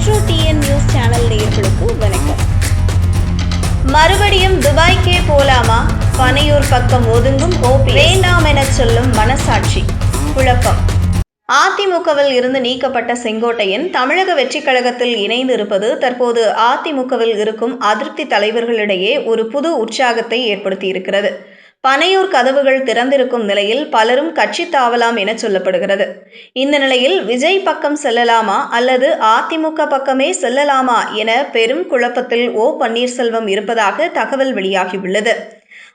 Metro TN news channel நேயர்களுக்கு வணக்கம். மறுபடியும் துபாய்க்கே போலாமா? பனையூர் பக்கம் ஒதுங்கும் ஓபி வேண்டாம் என சொல்லும் மனசாட்சி. குழப்பம். அதிமுகவில் இருந்து நீக்கப்பட்ட செங்கோட்டையன் தமிழக வெற்றிக் கழகத்தில் இணைந்து இருப்பது தற்போது அதிமுகவில் இருக்கும் அதிருப்தி தலைவர்களிடையே ஒரு புது உற்சாகத்தை ஏற்படுத்தியிருக்கிறது. பனையூர் கதவுகள் திறந்திருக்கும் நிலையில் பலரும் கட்சி தாவலாம் என சொல்லப்படுகிறது. இந்த நிலையில் விஜய் பக்கம் செல்லலாமா அல்லது அதிமுக பக்கமே செல்லலாமா என பெரும் குழப்பத்தில் ஓ பன்னீர்செல்வம் இருப்பதாக தகவல் வெளியாகியுள்ளது.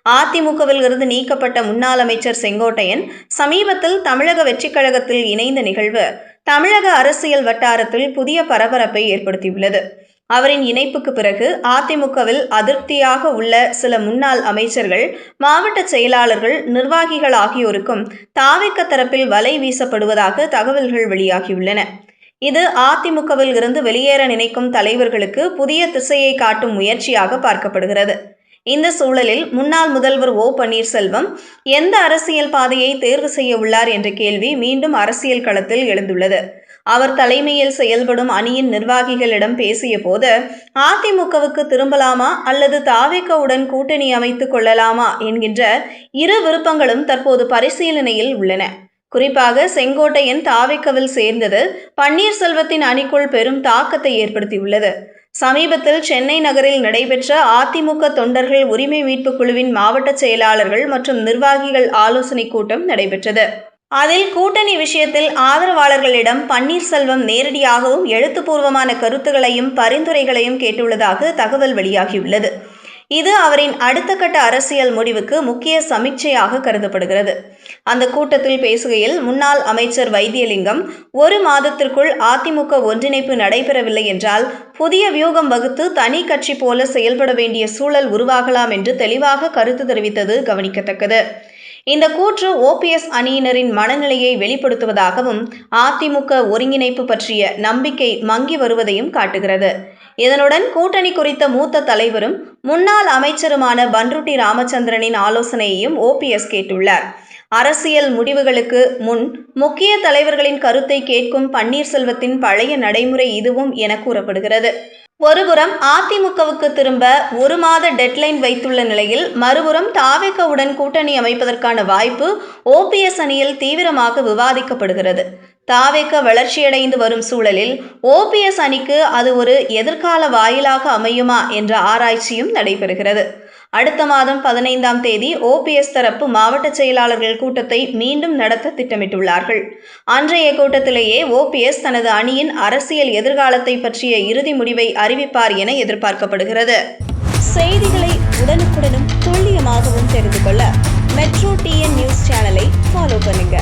அதிமுகவில் இருந்து நீக்கப்பட்ட முன்னாள் அமைச்சர் செங்கோட்டையன் சமீபத்தில் தமிழக வெற்றிக் கழகத்தில் இணைந்த நிகழ்வு தமிழக அரசியல் வட்டாரத்தில் புதிய பரபரப்பை ஏற்படுத்தியுள்ளது. அவரின் இணைப்புக்கு பிறகு அதிமுகவில் அதிருப்தியாக உள்ள சில முன்னாள் அமைச்சர்கள் மாவட்ட செயலாளர்கள் நிர்வாகிகள் ஆகியோருக்கும் தாவிக்க தரப்பில் வலை வீசப்படுவதாக தகவல்கள் வெளியாகியுள்ளன. இது அதிமுகவில் இருந்து வெளியேற நினைக்கும் தலைவர்களுக்கு புதிய திசையை காட்டும் முயற்சியாக பார்க்கப்படுகிறது. இந்த சூழலில் முன்னாள் முதல்வர் ஓ. பன்னீர்செல்வம் எந்த அரசியல் பாதையை தேர்வு செய்ய உள்ளார் என்ற கேள்வி மீண்டும் அரசியல் களத்தில் எழுந்துள்ளது. அவர் தலைமையில் செயல்படும் அணியின் நிர்வாகிகளிடம் பேசிய போது அதிமுகவுக்கு திரும்பலாமா அல்லது தாவேக்கவுடன் கூட்டணி அமைத்துக் கொள்ளலாமா? என்கின்ற இரு விருப்பங்களும் தற்போது பரிசீலனையில் உள்ளன. குறிப்பாக செங்கோட்டையன் தாவேக்கவில் சேர்ந்தது பன்னீர்செல்வத்தின் அணிக்குள் பெரும் தாக்கத்தை ஏற்படுத்தியுள்ளது. சமீபத்தில் சென்னை நகரில் நடைபெற்ற அதிமுக தொண்டர்கள் உரிமை மீட்பு குழுவின் மாவட்ட செயலாளர்கள் மற்றும் நிர்வாகிகள் ஆலோசனைக் கூட்டம் நடைபெற்றது. அதில் கூட்டணி விஷயத்தில் ஆதரவாளர்களிடம் பன்னீர்செல்வம் நேரடியாகவும் எழுத்துப்பூர்வமான கருத்துகளையும் பரிந்துரைகளையும் கேட்டுள்ளதாக தகவல் வெளியாகியுள்ளது. இது அவரின் அடுத்த கட்ட அரசியல் முடிவுக்கு முக்கிய சமீட்சையாக கருதப்படுகிறது. அந்த கூட்டத்தில் பேசுகையில் முன்னாள் அமைச்சர் வைத்தியலிங்கம் ஒரு மாதத்திற்குள் அதிமுக ஒன்றிணைப்பு நடைபெறவில்லை என்றால் புதிய வியூகம் வகுத்து தனி கட்சி போல செயல்பட வேண்டிய சூழல் உருவாகலாம் என்று தெளிவாக கருத்து தெரிவித்தது கவனிக்கத்தக்கது. இந்த கூற்று ஓபிஎஸ் அணியினரின் மனநிலையை வெளிப்படுத்துவதாகவும் அதிமுக ஒருங்கிணைப்பு பற்றிய நம்பிக்கை மங்கி வருவதையும் காட்டுகிறது. இதனுடன் கூட்டணி குறித்த மூத்த தலைவரும் முன்னாள் அமைச்சருமான பன்ருட்டி ராமச்சந்திரனின் ஆலோசனையையும் ஓபிஎஸ் கேட்டுள்ளார். அரசியல் முடிவுகளுக்கு முன் முக்கிய தலைவர்களின் கருத்தை கேட்கும் பன்னீர்செல்வத்தின் பழைய நடைமுறை இதுவும் என கூறப்படுகிறது. ஒருபுறம் அதிமுகவுக்கு திரும்ப ஒரு மாத டெட்லைன் வைத்துள்ள நிலையில் மறுபுறம் தாவேக்கவுடன் கூட்டணி அமைப்பதற்கான வாய்ப்பு ஓபிஎஸ் அணியில் தீவிரமாக விவாதிக்கப்படுகிறது. தாவேக்க வளர்ச்சியடைந்து வரும் சூழலில் ஓபிஎஸ் அணிக்கு அது ஒரு எதிர்கால வாயிலாக அமையுமா என்ற ஆராய்ச்சியும் நடைபெறுகிறது. அடுத்த மாதம் பதினைந்தாம் தேதி ஓபிஎஸ் தரப்பு மாவட்ட செயலாளர்கள் கூட்டத்தை மீண்டும் நடத்த திட்டமிட்டுள்ளார்கள். அன்றைய கூட்டத்திலேயே ஓபிஎஸ் தனது அணியின் அரசியல் எதிர்காலத்தை பற்றிய இறுதி முடிவை அறிவிப்பார் என எதிர்பார்க்கப்படுகிறது. செய்திகளை உடனுக்குடனும் துல்லியமாகவும் தெரிந்து கொள்ள மெட்ரோ டிஎன் நியூஸ் சேனலை ஃபாலோ பண்ணுங்க.